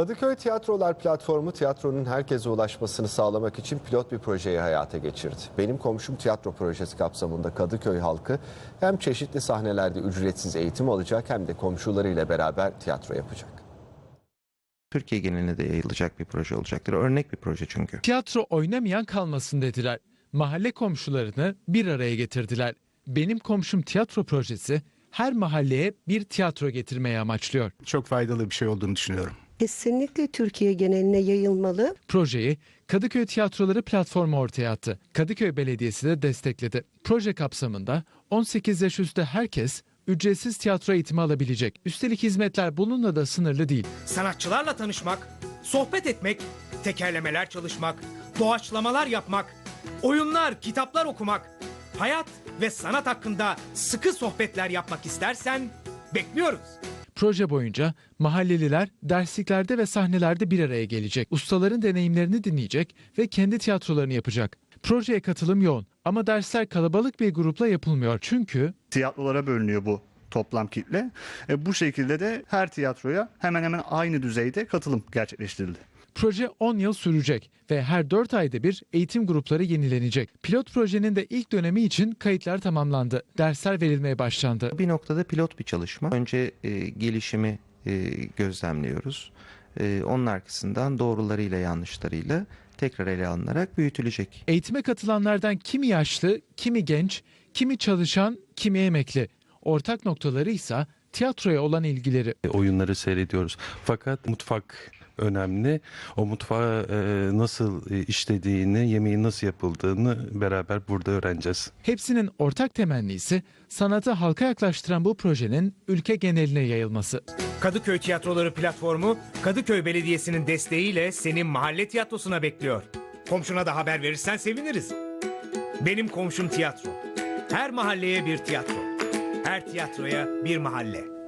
Kadıköy Tiyatrolar Platformu tiyatronun herkese ulaşmasını sağlamak için pilot bir projeyi hayata geçirdi. Benim Komşum Tiyatro Projesi kapsamında Kadıköy halkı hem çeşitli sahnelerde ücretsiz eğitim alacak hem de komşularıyla beraber tiyatro yapacak. Türkiye geneline de yayılacak bir proje olacaktır. Örnek bir proje çünkü. Tiyatro oynamayan kalmasın dediler. Mahalle komşularını bir araya getirdiler. Benim Komşum Tiyatro Projesi her mahalleye bir tiyatro getirmeyi amaçlıyor. çok faydalı bir şey olduğunu düşünüyorum. Kesinlikle Türkiye geneline yayılmalı. Projeyi Kadıköy Tiyatroları platformu ortaya attı. Kadıköy Belediyesi de destekledi. Proje kapsamında 18 yaş üstü herkes ücretsiz tiyatro eğitimi alabilecek. Üstelik hizmetler bununla da sınırlı değil. sanatçılarla tanışmak, sohbet etmek, tekerlemeler çalışmak, doğaçlamalar yapmak, oyunlar, kitaplar okumak, hayat ve sanat hakkında sıkı sohbetler yapmak istersen bekliyoruz. Proje boyunca mahalleliler dersliklerde ve sahnelerde bir araya gelecek. Ustaların deneyimlerini dinleyecek ve kendi tiyatrolarını yapacak. Projeye katılım yoğun ama dersler kalabalık bir grupla yapılmıyor. Çünkü tiyatrolara bölünüyor bu toplam kitle. E, bu şekilde de her tiyatroya hemen hemen aynı düzeyde katılım gerçekleştirildi. Proje 10 yıl sürecek ve her 4 ayda bir eğitim grupları yenilenecek. Pilot projenin de ilk dönemi için kayıtlar tamamlandı. Dersler verilmeye başlandı. Bir noktada pilot bir çalışma. Önce e, gelişimi e, gözlemliyoruz. E, onun arkasından doğrularıyla yanlışlarıyla tekrar ele alınarak büyütülecek. Eğitime katılanlardan kimi yaşlı, kimi genç, kimi çalışan, kimi emekli. Ortak noktaları ise tiyatroya olan ilgileri. E, oyunları seyrediyoruz. Fakat mutfak önemli. O mutfağı e, nasıl e, işlediğini, yemeğin nasıl yapıldığını beraber burada öğreneceğiz. Hepsinin ortak temennisi sanatı halka yaklaştıran bu projenin ülke geneline yayılması. Kadıköy Tiyatroları platformu Kadıköy Belediyesi'nin desteğiyle seni mahalle tiyatrosuna bekliyor. Komşuna da haber verirsen seviniriz. Benim komşum tiyatro. Her mahalleye bir tiyatro. Her tiyatroya bir mahalle.